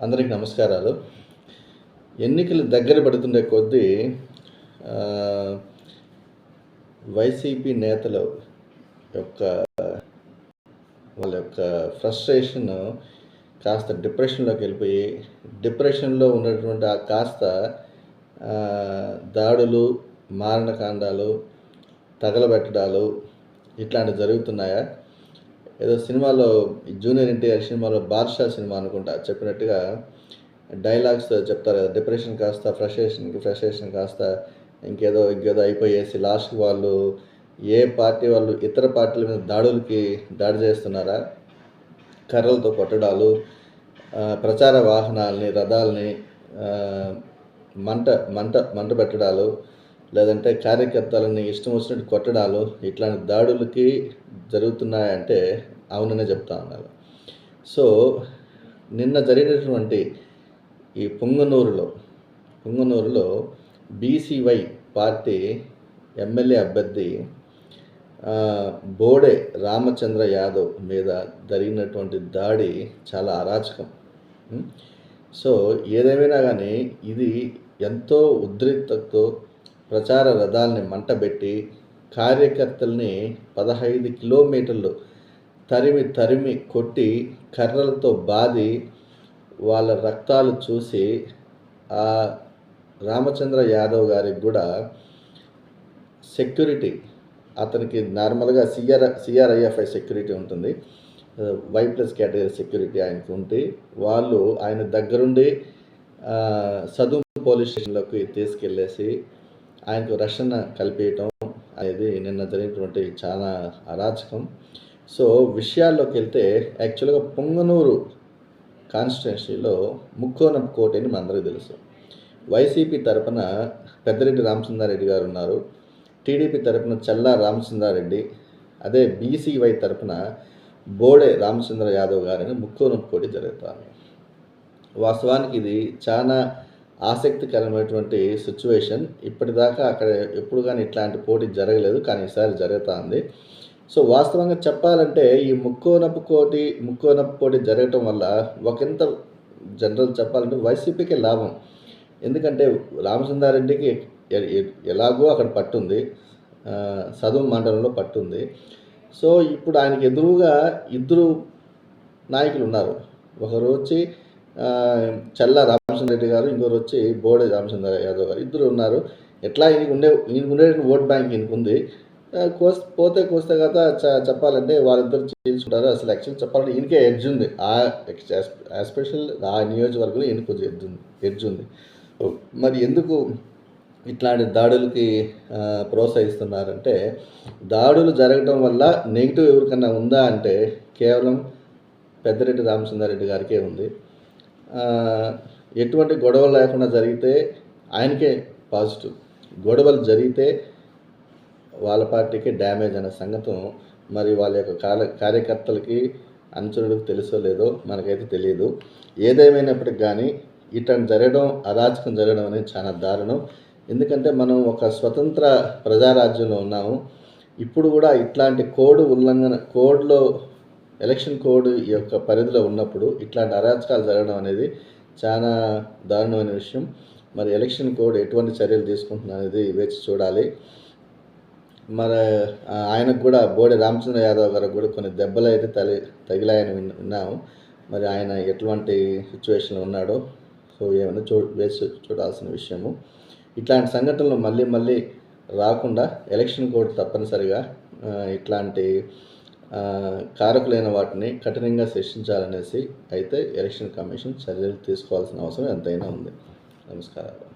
అందరికి నమస్కారాలు. ఎన్నికలు దగ్గర పడుతుండే కొద్దీ వైసీపీ నేతల యొక్క వాళ్ళ యొక్క ఫ్రస్ట్రేషన్ కాస్త డిప్రెషన్లోకి వెళ్ళిపోయి డిప్రెషన్లో ఉన్నటువంటి ఆ కాస్త దాడులు మారణకాండాలు తగలబెట్టడాలు ఇట్లాంటివి జరుగుతున్నాయా? ఏదో సినిమాలో జూనియర్ ఎన్టీఆర్ సినిమాలో బాద్షా సినిమా అనుకుంటా చెప్పినట్టుగా డైలాగ్స్ చెప్తారు కదా డిప్రెషన్ కాస్త ఫ్రస్ట్రేషన్కి ఫ్రస్ట్రేషన్ కాస్త ఇంకేదో ఇంకేదో అయిపోయేసి లాస్ట్కి వాళ్ళు ఏ పార్టీ వాళ్ళు ఇతర పార్టీల మీద దాడులకి దాడి చేస్తున్నారా? కర్రలతో కొట్టడాలు ప్రచార వాహనాలని రథాలని మంట మంట మంట పెట్టడాలు లేదంటే కార్యకర్తలని ఇష్టం వచ్చినట్టు కొట్టడాలు ఇట్లాంటి దాడులకి జరుగుతున్నాయంటే అవుననే చెప్తా ఉన్నారు. సో నిన్న జరిగినటువంటి ఈ పొంగనూరులో పొంగనూరులో బీసీవై పార్టీ ఎమ్మెల్యే అభ్యర్థి బోడే రామచంద్ర యాదవ్ మీద జరిగినటువంటి దాడి చాలా అరాచకం. సో ఏదేమైనా కానీ ఇది ఎంతో ఉద్రిక్తతో ప్రచార రథాలని మంటబెట్టి కార్యకర్తల్ని పదహైదు కిలోమీటర్లు తరిమి తరిమి కొట్టి కర్రలతో బాది వాళ్ళ రక్తాలు చూసి ఆ రామచంద్ర యాదవ్ గారికి కూడా సెక్యూరిటీ అతనికి నార్మల్గా సిఆర్ సిఆర్ఐఎఫ్ఐ సెక్యూరిటీ ఉంటుంది. వై ప్లస్ కేటగిరీ సెక్యూరిటీ ఆయనకు ఉంటే వాళ్ళు ఆయన దగ్గరుండి సదు సదుం పోలీస్ స్టేషన్లోకి తీసుకెళ్ళేసి ఆయనకు రక్షణ కల్పించడం అనేది నిన్న జరిగినటువంటి చాలా అరాచకం. సో విషయాల్లోకి వెళ్తే యాక్చువల్గా పొంగనూరు కాన్స్టిట్యున్సీలో ముక్కోనం కోట అని మనందరికీ తెలుసు. వైసీపీ తరపున పెద్దిరెడ్డి రామచంద్రారెడ్డి గారు ఉన్నారు. టీడీపీ తరపున చల్లా రామచంద్రారెడ్డి అదే బీసీవై తరపున బోడే రామచంద్ర యాదవ్ గారిని ముక్కోనం కోటి జరుగుతుంది వాస్తవానికి ఇది చాలా ఆసక్తికరమైనటువంటి సిచ్యువేషన్ ఇప్పటిదాకా అక్కడ ఎప్పుడు కానీ ఇట్లాంటి పోటీ జరగలేదు కానీ ఈసారి జరుగుతూ ఉంది. సో వాస్తవంగా చెప్పాలంటే ఈ ముక్కోనప్పు కోటి ముక్కోనప్పు పోటీ జరగటం వల్ల ఒకంత జనరల్ చెప్పాలంటే వైసీపీకి లాభం. ఎందుకంటే రామచంద్రారెడ్డికి ఎలాగో అక్కడ పట్టుంది. సదువు సదుం మండలంలో పట్టుంది. సో ఇప్పుడు ఆయనకి ఎదురుగా ఇద్దరు నాయకులు ఉన్నారు. ఒకరు వచ్చి చల్ల రామచంద్ర రెడ్డి గారు ఇంకొకరు వచ్చి బోడే రామచంద్ర యాదవ్ గారు. ఇద్దరు ఉన్నారు. ఎట్లా ఈయనకు ఉండే ఈయనకు ఉండే ఓట్ బ్యాంక్ ఈయనకు ఉంది. కోస్ పోతే కోస్తే కదా చ- చెప్పాలంటే వాళ్ళిద్దరు చీల్చుకుంటారు అసలు యాక్చువల్ చెప్పాలంటే ఈయనకే ఎడ్జ్ ఉంది. ఆ ఎస్పెషల్ ఆ నియోజకవర్గంలో ఈయనకు కొంచెం ఎడ్జ్ ఉంది ఎడ్జ్ ఉంది. మరి ఎందుకు ఇట్లాంటి దాడులకి ప్రోత్సహిస్తున్నారంటే దాడులు జరగడం వల్ల నెగిటివ్ ఎవరికన్నా ఉందా అంటే కేవలం పెద్దరెడ్డి రామచంద్రారెడ్డి గారికే ఉంది. ఎటువంటి గొడవలు లేకుండా జరిగితే ఆయనకే పాజిటివ్. గొడవలు జరిగితే వాళ్ళ పార్టీకి డ్యామేజ్ అనే సంగతం మరి వాళ్ళ యొక్క కార్య కార్యకర్తలకి అనుచరులకు తెలుసో లేదో మనకైతే తెలియదు ఏదేమైనప్పటికి కానీ ఇట్లాంటి జరగడం అరాచకం జరగడం అనేది చాలా దారుణం. ఎందుకంటే మనం ఒక స్వతంత్ర ప్రజారాజ్యంలో ఉన్నాము. ఇప్పుడు కూడా ఇట్లాంటి కోడ్ ఉల్లంఘన కోడ్లో ఎలక్షన్ కోడ్ యొక్క పరిధిలో ఉన్నప్పుడు ఇట్లాంటి అరాచకాలు జరగడం అనేది చాలా దారుణమైన విషయం. మరి ఎలక్షన్ కోడ్ ఎటువంటి చర్యలు తీసుకుంటుంది అనేది వేచి చూడాలి. మరి ఆయనకు కూడా బోడి రామచంద్ర యాదవ్ గారికి కూడా కొన్ని దెబ్బలు అయితే తగి తగిలాయని విన్నాము. మరి ఆయన ఎటువంటి సిచ్యువేషన్లో ఉన్నాడో సో ఏమైనా చూ వేసి చూడాల్సిన విషయము. ఇట్లాంటి సంఘటనలు మళ్ళీ మళ్ళీ రాకుండా ఎలక్షన్ కోడ్ తప్పనిసరిగా ఇట్లాంటి కారకులైన వాటిని కఠినంగా శిక్షించాలనేసి అయితే ఎలక్షన్ కమిషన్ చర్యలు తీసుకోవాల్సిన అవసరం ఎంతైనా ఉంది. నమస్కారాలు.